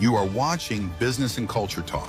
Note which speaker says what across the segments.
Speaker 1: You are watching Business and Culture Talk.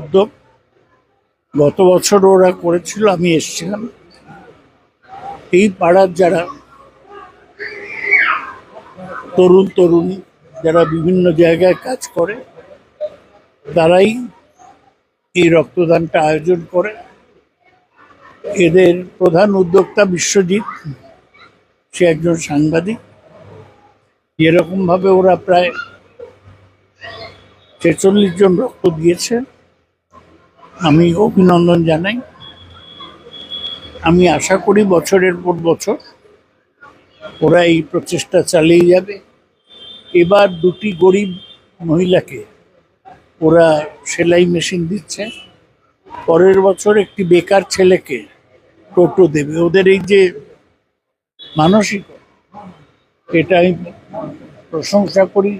Speaker 2: উদ্যোগ। গত বছর ওরা করেছিল, আমি এসেছিলাম। এই পাড়ার যারা তরুণ তরুণী, যারা বিভিন্ন জায়গায় কাজ করে, তারাই এই রক্তদানটা আয়োজন করে। এদের প্রধান উদ্যোক্তা বিশ্বজিৎ, সে একজন সাংবাদিক। যেরকমভাবে ওরা প্রায় ছেচল্লিশ জন রক্ত দিয়েছে। আমি অভিনন্দন জানাই। আমি আশা করি বছরের পর বছর ওরা এই প্রচেষ্টা চালিয়ে যাবে। এবার দুটি গরিব মহিলাকে ওরা সেলাই মেশিন দিচ্ছে। পরের বছর একটি বেকার ছেলেকে টোটো দেবে। ওদের এই যে মানসিক এটা আমি প্রশংসা করি।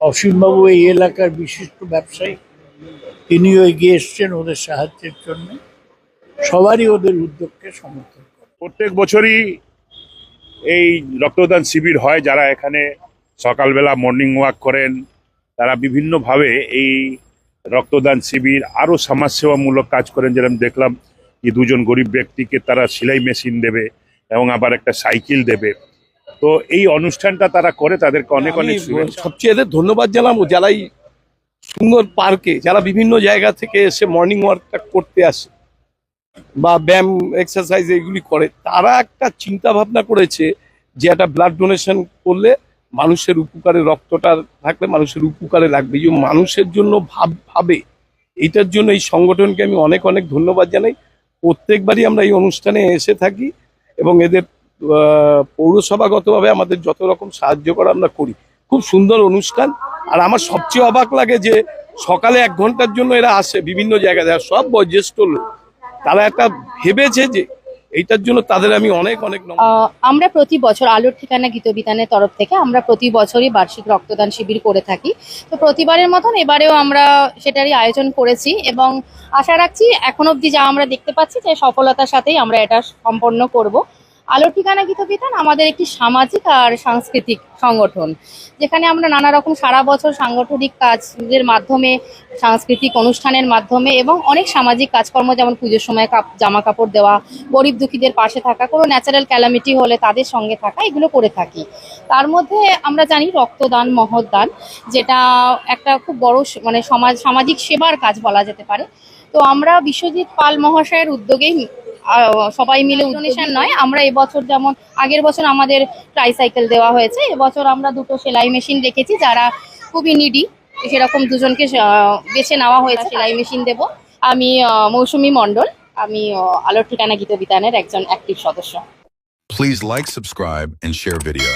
Speaker 2: অসীমবাবু এই এলাকার বিশিষ্ট ব্যবসায়ী। তিনিও এগিয়ে এসছেন ওদের সাহায্যের জন্য। সবারই ওদের উদ্যোগকে সমর্থন করে।
Speaker 3: প্রত্যেক বছরই এই রক্তদান শিবির হয় যারা এখানে সকালবেলা মর্নিং ওয়াক করেন। তারা বিভিন্নভাবে এই রক্তদান শিবির আরও সমাজসেবামূলক কাজ করেন। যেরকম দেখলাম যে দুজন গরিব ব্যক্তিকে তারা সেলাই মেশিন দেবে এবং আবার একটা সাইকেল দেবে। তো এই অনুষ্ঠানটা তারা করে তাদেরকে অনেক অনেক
Speaker 4: সবচেয়ে এদের ধন্যবাদ জানাব যারা এই সুন্দর পার্কে যারা বিভিন্ন জায়গা থেকে এসে মর্নিং ওয়ার্কটা করতে আসে বা ব্যায়াম এক্সারসাইজ এগুলি করে, তারা একটা চিন্তা ভাবনা করেছে যে একটা ব্লাড ডোনেশন করলে মানুষের উপকারে, রক্তটা থাকলে মানুষের উপকারে লাগবে। যে মানুষের জন্য ভাব, ভাবে, এইটার জন্য এই সংগঠনকে আমি অনেক অনেক ধন্যবাদ জানাই। প্রত্যেকবারই আমরা এই অনুষ্ঠানে এসে থাকি এবং এদের পৌরসভাগতভাবে আমাদের যত রকম সাহায্য করা আমরা করি। খুব সুন্দর অনুষ্ঠান। আর আমার সবচেয়ে অবাক লাগে যে সকালে এক ঘণ্টার জন্য এরা আসে বিভিন্ন জায়গায়। সব বয়োজ্যেষ্ঠ লোক। তারা একটা ভেবেছে যে এইটার জন্য তাদের আমি অনেক অনেক
Speaker 5: আমরা প্রতি বছর আলোর ঠিকানা গীতবিতানের তরফ থেকে আমরা প্রতি বছরই বার্ষিক রক্তদান শিবির করে থাকি। তো প্রতিবারের মতন এবারেও আমরা সেটারই আয়োজন করেছি এবং আশা রাখছি এখন অবধি যা আমরা দেখতে পাচ্ছি যে সফলতার সাথেই আমরা এটা সম্পন্ন করব। আলোর ঠিকানা গীতবিতান আমাদের একটি সামাজিক আর সাংস্কৃতিক সংগঠন, যেখানে আমরা নানা রকম সারা বছর সাংগঠনিক কাজের মাধ্যমে, সাংস্কৃতিক অনুষ্ঠানের মাধ্যমে এবং অনেক সামাজিক কাজকর্ম, যেমন পুজোর সময় জামা কাপড় দেওয়া, গরিব দুঃখীদের পাশে থাকা, কোনো ন্যাচারাল ক্যালামিটি হলে তাদের সঙ্গে থাকা, এগুলো করে থাকি। তার মধ্যে আমরা জানি রক্তদান, মহৎদান, যেটা একটা খুব বড় মানে সমাজ, সামাজিক সেবার কাজ বলা যেতে পারে। তো আমরা বিশ্বজিৎ পাল মহাশয়ের উদ্যোগেই সবাই মিলে ডোনেশন নয় আমরা এবছর যেমন আগের বছর আমাদের ট্রাইসাইকেল দেওয়া হয়েছে এবছর আমরা দুটো সেলাই মেশিন রেখেছি যারা খুবই নিডি সেরকম দুজনকে বেছে নেওয়া হয়েছে সেলাই মেশিন দেব। আমি মৌসুমি মৌসুমী মণ্ডল আমি আলোর ঠিকানা গীত বিতানের একজন অ্যাক্টিভ সদস্য।
Speaker 1: Please like, subscribe, and share video.